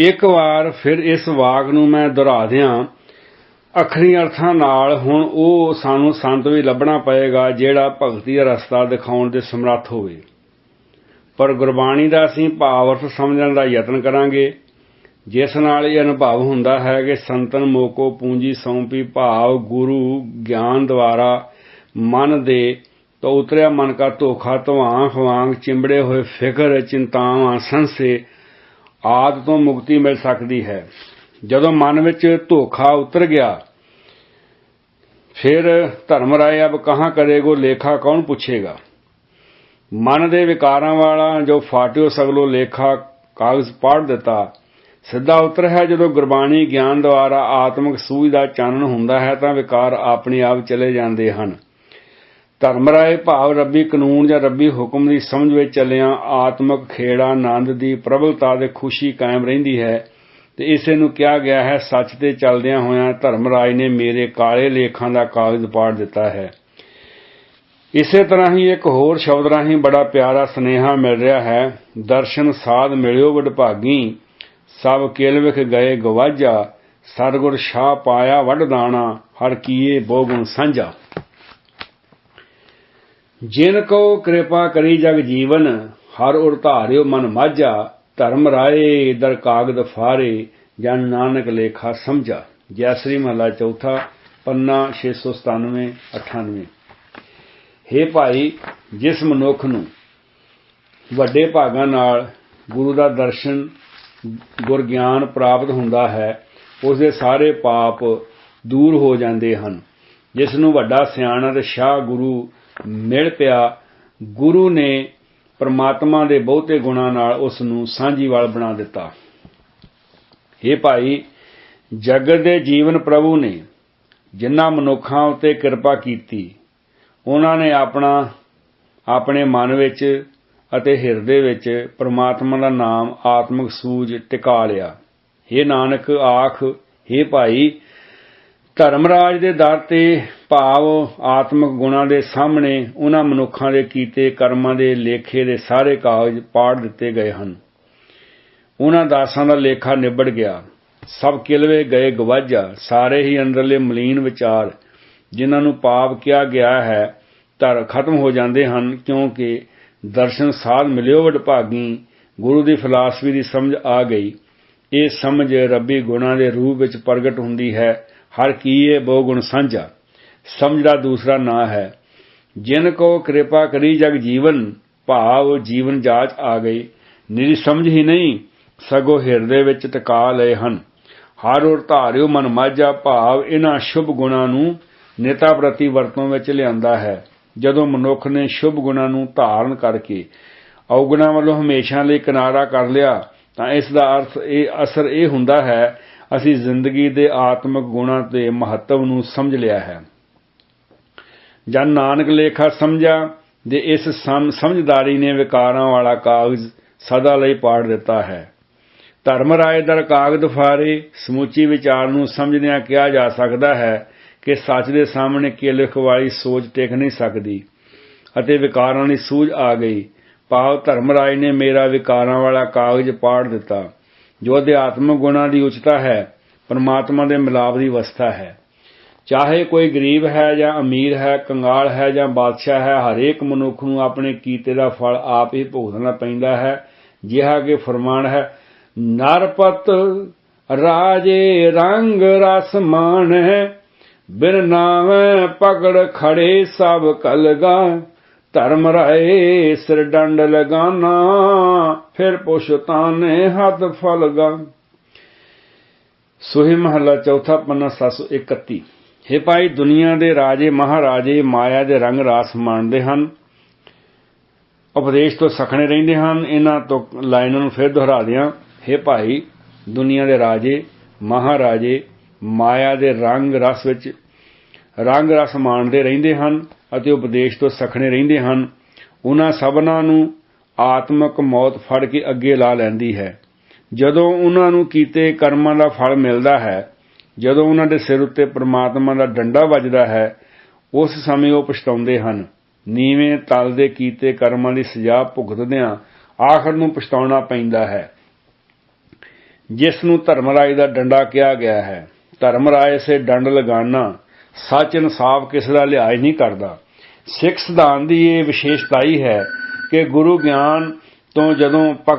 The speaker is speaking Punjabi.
ਇੱਕ ਵਾਰ ਫਿਰ ਇਸ ਵਾਕ ਨੂੰ ਮੈਂ ਦੁਹਰਾ ਦਿਆਂ। ਅਖਰੀ ਅਰਥਾਂ ਨਾਲ ਹੁਣ ਉਹ ਸਾਨੂੰ ਸੰਤ ਵੀ ਲੱਭਣਾ ਪਏਗਾ, ਜਿਹੜਾ ਭਗਤੀ ਦਾ ਰਸਤਾ ਦਿਖਾਉਣ ਦੇ ਸਮਰੱਥ ਹੋਵੇ। ਪਰ ਗੁਰਬਾਣੀ ਦਾ ਅਸੀਂ ਭਾਵ ਅਰਥ ਸਮਝਣ ਦਾ ਯਤਨ ਕਰਾਂਗੇ। ਜਿਸ ਨਾਲ ਇਹ ਅਨੁਭਵ ਹੁੰਦਾ ਹੈ ਕਿ ਸੰਤਨ ਮੋਕੋ ਪੂੰਜੀ ਸੌਂਪੀ ਭਾਵ ਗੁਰੂ ਗਿਆਨ ਦੁਆਰਾ ਮਨ ਦੇ ਤੋਂ ਉਤਰਿਆ ਮਨ ਕਾ ਧੋਖਾ ਧਵਾਂ ਖਵਾਂਗ ਚਿੰਬੜੇ ਹੋਏ ਫਿਕਰ, ਚਿੰਤਾਵਾਂ, ਸੰਸੇ ਆਦ ਤੋਂ ਮੁਕਤੀ ਮਿਲ ਸਕਦੀ ਹੈ। ਜਦੋਂ ਮਨ ਵਿੱਚ ਧੋਖਾ ਉਤਰ ਗਿਆ, ਫਿਰ ਧਰਮ ਰਾਏ ਅਬ ਕਹਾਂ ਕਰੇਗੋ, ਲੇਖਾ ਕੌਣ ਪੁੱਛੇਗਾ? ਮਨ ਦੇ ਵਿਕਾਰਾਂ ਵਾਲਾ ਜੋ ਫਾਟਿਓ ਸਗਲੋ ਲੇਖਾ ਕਾਗਜ਼ ਪਾੜ ਦਿੱਤਾ, ਸਿੱਧਾ ਉਤਰ ਹੈ ਜਦੋਂ ਗੁਰਬਾਣੀ ਗਿਆਨ ਦੁਆਰਾ ਆਤਮਿਕ ਸੂਝ ਦਾ ਚਾਨਣ ਹੁੰਦਾ ਹੈ ਤਾਂ ਵਿਕਾਰ ਆਪਣੇ ਆਪ ਚਲੇ ਜਾਂਦੇ ਹਨ। ਧਰਮ ਰਾਏ ਭਾਵ ਰੱਬੀ ਕਾਨੂੰਨ ਜਾਂ ਰੱਬੀ ਹੁਕਮ ਦੀ ਸਮਝ ਵਿੱਚ ਚੱਲਿਆਂ ਆਤਮਿਕ ਖੇੜਾ ਆਨੰਦ ਦੀ ਪ੍ਰਬਲਤਾ ਤੇ ਖੁਸ਼ੀ ਕਾਇਮ ਰਹਿੰਦੀ ਹੈ ਤੇ ਇਸੇ ਨੂੰ ਕਿਹਾ ਗਿਆ ਹੈ, ਸੱਚ ਤੇ ਚੱਲਦਿਆਂ ਹੋਇਆਂ ਧਰਮਰਾਜ ਨੇ ਮੇਰੇ ਕਾਲੇ ਲੇਖਾਂ ਦਾ ਕਾਗਜ਼ ਪਾੜ ਦਿੱਤਾ ਹੈ। ਇਸੇ ਤਰ੍ਹਾਂ ਹੀ ਇੱਕ ਹੋਰ ਸ਼ਬਦ ਰਾਹੀਂ ਬੜਾ ਪਿਆਰਾ ਸਨੇਹਾ ਮਿਲ ਰਿਹਾ ਹੈ, ਦਰਸ਼ਨ ਸਾਧ ਮਿਲਿਓ ਵਡਭਾਗੀ, ਸਭ ਕਿਲ ਵਿਖ ਗਏ ਗਵਾਜਾ, ਸਰਗੁਰ ਸ਼ਾਹ ਪਾਇਆ ਵੱਡ ਦਾਣਾ, ਹਰ ਕੀਏ ਬੋਗੁਣ ਸਾਂਝਾ। ਜਿਨ ਕੋ ਕਿਰਪਾ ਕਰੀ ਜਗ ਜੀਵਨ, ਹਰ ਉਰ ਧਾਰਿਓ ਮਨ ਮਾਝਾ, ਧਰਮ ਰਾਏ ਦਰ ਕਾਗਦ ਫਾਰੇ, ਜਨ ਨਾਨਕ ਲੇਖਾ ਸਮਝਾ। ਜੈ ਸ੍ਰੀ ਮਹਲਾ ਚੌਥਾ, ਪੰਨਾ 697 98 ਹੇ ਭਾਈ, ਜਿਸ ਮਨੁੱਖ ਨੂੰ ਵੱਡੇ ਭਾਗਾਂ ਨਾਲ ਗੁਰੂ ਦਾ ਦਰਸ਼ਨ, ਗੁਰ ਗਿਆਨ ਪ੍ਰਾਪਤ ਹੁੰਦਾ ਹੈ ਉਸ ਦੇ ਸਾਰੇ ਪਾਪ ਦੂਰ ਹੋ ਜਾਂਦੇ ਹਨ। ਜਿਸ ਨੂੰ ਵੱਡਾ ਸਿਆਣਾ ਤੇ ਸ਼ਾਹ ਗੁਰੂ ਮਿਲ ਪਿਆ, ਗੁਰੂ ਨੇ ਪਰਮਾਤਮਾ ਦੇ ਬਹੁਤੇ ਗੁਣਾਂ ਨਾਲ ਉਸ ਨੂੰ ਸਾਂਝੀਵਾਲ ਬਣਾ ਦਿੱਤਾ। ਇਹ ਭਾਈ, ਜਗਤ ਦੇ ਜੀਵਨ ਪ੍ਰਭੂ ਨੇ ਜਿਨ੍ਹਾਂ ਮਨੁੱਖਾਂ ਉਤੇ ਕਿਰਪਾ ਕੀਤੀ, ਉਹਨਾਂ ਨੇ ਆਪਣਾ, ਆਪਣੇ ਮਨ ਵਿੱਚ ਅਤੇ ਹਿਰਦੇ ਵਿੱਚ ਪ੍ਰਮਾਤਮਾ ਦਾ ਨਾਮ ਆਤਮਿਕ ਸੂਝ ਟਿਕਾ ਲਿਆ। हे ਨਾਨਕ, ਆਖ हे ਭਾਈ ਧਰਮ ਰਾਜ ਦੇ ਦਰ ਤੇ ਭਾਵ ਆਤਮਿਕ ਗੁਣਾਂ ਦੇ ਸਾਹਮਣੇ ਉਹਨਾਂ ਮਨੁੱਖਾਂ ਦੇ ਕੀਤੇ ਕਰਮਾਂ ਦੇ ਲੇਖੇ ਦੇ ਸਾਰੇ ਕਾਗਜ਼ ਪਾੜ ਦਿੱਤੇ ਗਏ ਹਨ। ਉਹਨਾਂ ਦਾਸਾਂ ਦਾ ਲੇਖਾ ਨਿਬੜ ਗਿਆ। ਸਭ ਕਿਲਵੇ ਗਏ ਗਵਾਜਾ ਸਾਰੇ ਹੀ ਅੰਦਰਲੇ ਮਲੀਨ ਵਿਚਾਰ, ਜਿਨ੍ਹਾਂ ਨੂੰ ਪਾਪ ਕਿਹਾ ਗਿਆ ਹੈ, ਧਰ ਖਤਮ ਹੋ ਜਾਂਦੇ ਹਨ, ਕਿਉਂਕਿ ਦਰਸ਼ਨ ਸਾਧ ਮਿਲਿਓ ਵਡਭਾਗੀ ਗੁਰੂ ਦੀ ਫਿਲਾਸਫੀ ਦੀ ਸਮਝ ਆ ਗਈ। ਇਹ ਸਮਝ ਰੱਬੀ ਗੁਣਾਂ ਦੇ ਰੂਪ ਵਿੱਚ ਪ੍ਰਗਟ ਹੁੰਦੀ ਹੈ। ਹਰ ਕੀਏ ਬਹੁ ਗੁਣ ਸਾਂਝਾ, ਸਮਝਦਾ ਦੂਸਰਾ ਨਾ ਹੈ। ਜਿਨ ਕੋ ਕਿਰਪਾ ਕਰੀ ਜਗ ਜੀਵਨ, ਭਾਵ ਜੀਵਨ ਜਾਚ ਆ ਗਈ। ਨਿਰੀ ਸਮਝ ਹੀ ਨਹੀਂ, ਸਗੋ ਹਿਰਦੇ ਵਿੱਚ ਟਿਕਾ ਲਏ ਹਨ। ਹਰ ਔਰ ਧਾਰਿਓ ਮਨ ਮਾਝਾ, ਭਾਵ ਇਹਨਾਂ ਸ਼ੁਭ ਗੁਣਾਂ ਨੂੰ ਨੇਤਾ ਪ੍ਰਤੀ ਵਰਤੋਂ ਵਿੱਚ ਲਿਆਂਦਾ ਹੈ। ਜਦੋਂ ਮਨੁੱਖ ਨੇ ਸ਼ੁਭ ਗੁਣਾਂ ਨੂੰ ਧਾਰਨ ਕਰਕੇ ਔਗੁਣਾਂ ਵੱਲੋਂ ਹਮੇਸ਼ਾ ਲਈ ਕਿਨਾਰਾ ਕਰ ਲਿਆ, ਤਾਂ ਇਸ ਦਾ ਅਰਥ ਇਹ ਅਸਰ ਇਹ ਹੁੰਦਾ ਹੈ ਅਸੀਂ ਜ਼ਿੰਦਗੀ ਦੇ ਆਤਮਿਕ ਗੁਣਾਂ ਤੇ ਮਹੱਤਵ ਨੂੰ ਸਮਝ ਲਿਆ ਹੈ। ਜਨ ਨਾਨਕ ਲੇਖਾ ਸਮਝਾ ਦੇ ਇਸ ਸਮਝਦਾਰੀ ਨੇ ਵਿਕਾਰਾਂ ਵਾਲਾ ਕਾਗਜ਼ ਸਦਾ ਲਈ ਪਾੜ ਦਿੱਤਾ ਹੈ। ਧਰਮ ਰਾਏ ਦਰ ਕਾਗਦ ਫਾਰੇ, ਸਮੁੱਚੀ ਵਿਚਾਰ ਨੂੰ ਸਮਝਦਿਆਂ ਕਿਹਾ ਜਾ ਸਕਦਾ ਹੈ ਕਿ ਸੱਚ ਦੇ ਸਾਹਮਣੇ ਕੀ ਲਿਖ ਵਾਲੀ ਸੋਚ ਟਿਕ ਨਹੀਂ ਸਕਦੀ ਅਤੇ ਵਿਕਾਰਾਂ ਦੀ ਸੂਝ ਆ ਗਈ। ਭਾਵ ਧਰਮ ਰਾਏ ਨੇ ਮੇਰਾ ਵਿਕਾਰਾਂ ਵਾਲਾ ਕਾਗਜ਼ ਪਾੜ ਦਿੱਤਾ। ਜੋ ਅਧਿਆਤਮਕ ਗੁਣਾਂ ਦੀ ਉਚਤਾ ਹੈ, ਪਰਮਾਤਮਾ ਦੇ ਮਿਲਾਪ ਦੀ ਅਵਸਥਾ ਹੈ। ਚਾਹੇ ਕੋਈ ਗਰੀਬ ਹੈ ਜਾਂ ਅਮੀਰ ਹੈ, ਕੰਗਾਲ ਹੈ ਜਾਂ ਬਾਦਸ਼ਾਹ ਹੈ, ਹਰੇਕ ਮਨੁੱਖ ਨੂੰ ਆਪਣੇ ਕੀਤੇ ਦਾ ਫਲ ਆਪ ਹੀ ਭੁਗਤਣਾ ਪੈਂਦਾ ਹੈ। ਜਿਹਾ ਕਿ ਫਰਮਾਨ ਹੈ, ਨਰਪਤ ਰਾਜੇ ਰੰਗ ਰਸ ਮਾਣ ਹੈ ਬਿਨ ਨਾਵੇਂ ਪਕੜ ਖੜੇ ਸਭ ਕਲਗਾ। ਧਰਮ ਰਾਏ ਸਿਰ ਡੰਡ ਲਗਾਨਾ, ਫਿਰ ਪੁਸ਼ਤਾਨੇ ਹੱਥ ਫਲਗਾ ਸੁਹੇ ਮਹੱਲਾ ਚੌਥਾ ਪੰਨਾ 731 ਹੇ ਭਾਈ, ਦੁਨੀਆ ਦੇ ਰਾਜੇ ਮਹਾਰਾਜੇ ਮਾਇਆ ਦੇ ਰੰਗ ਰਾਸ ਮਾਣਦੇ ਹਨ। ਉਪਦੇਸ਼ ਤੋਂ ਸਖਣੇ ਰਹਿੰਦੇ ਹਨ। ਇਹਨਾਂ ਤੋਂ ਲਾਈਨਾਂ ਨੂੰ ਫਿਰ ਦੁਹਰਾ ਦਿਆਂ। ਹੈ ਭਾਈ, ਦੁਨੀਆ ਦੇ ਰਾਜੇ ਮਹਾਰਾਜੇ ਮਾਇਆ ਦੇ ਰੰਗ ਰਸ ਵਿੱਚ ਰੰਗ ਰਸ ਮਾਣਦੇ ਰਹਿੰਦੇ ਹਨ। ਅਤੇ ਉਪਦੇਸ਼ ਤੋਂ ਸਖਣੇ ਰਹਿੰਦੇ ਹਨ। ਉਹਨਾਂ ਸਭਨਾਂ ਨੂੰ ਆਤਮਿਕ ਮੌਤ ਫੜ ਕੇ ਅੱਗੇ ਲਾ ਲੈਂਦੀ ਹੈ। ਜਦੋਂ ਉਹਨਾਂ ਨੂੰ ਕੀਤੇ ਕਰਮਾਂ ਦਾ ਫਲ ਮਿਲਦਾ ਹੈ, ਜਦੋਂ ਉਹਨਾਂ ਦੇ ਸਿਰ ਉੱਤੇ ਪ੍ਰਮਾਤਮਾ ਦਾ ਡੰਡਾ ਵੱਜਦਾ ਹੈ, ਉਸ ਸਮੇਂ ਉਹ ਪਛਤਾਉਂਦੇ ਹਨ। ਨੀਵੇਂ ਤਲ ਦੇ ਕੀਤੇ ਕਰਮਾਂ ਦੀ ਸਜ਼ਾ ਭੁਗਤਦਿਆਂ ਆਖਰ ਨੂੰ ਪਛਤਾਉਣਾ ਪੈਂਦਾ ਹੈ। ਜਿਸ ਨੂੰ ਧਰਮ ਧਰਮਰਾਜ ਦਾ ਡੰਡਾ ਕਿਹਾ ਗਿਆ ਹੈ ਧਰਮ ਰਾਏ ਸੇ ਡੰਡ ਲਗਾਨਾ ਸੱਚ ਇਨਸਾਫ ਕਿਸੇ ਦਾ ਲਿਹਾਜ਼ ਨਹੀਂ ਕਰਦਾ। ਸਿੱਖ ਸਿਧਾਂਤ ਦੀ ਇਹ ਵਿਸ਼ੇਸ਼ਤਾਈ ਹੈ ਕਿ ਗੁਰੂ ਗਿਆਨ ਤੋਂ ਜਦੋਂ ਪਕ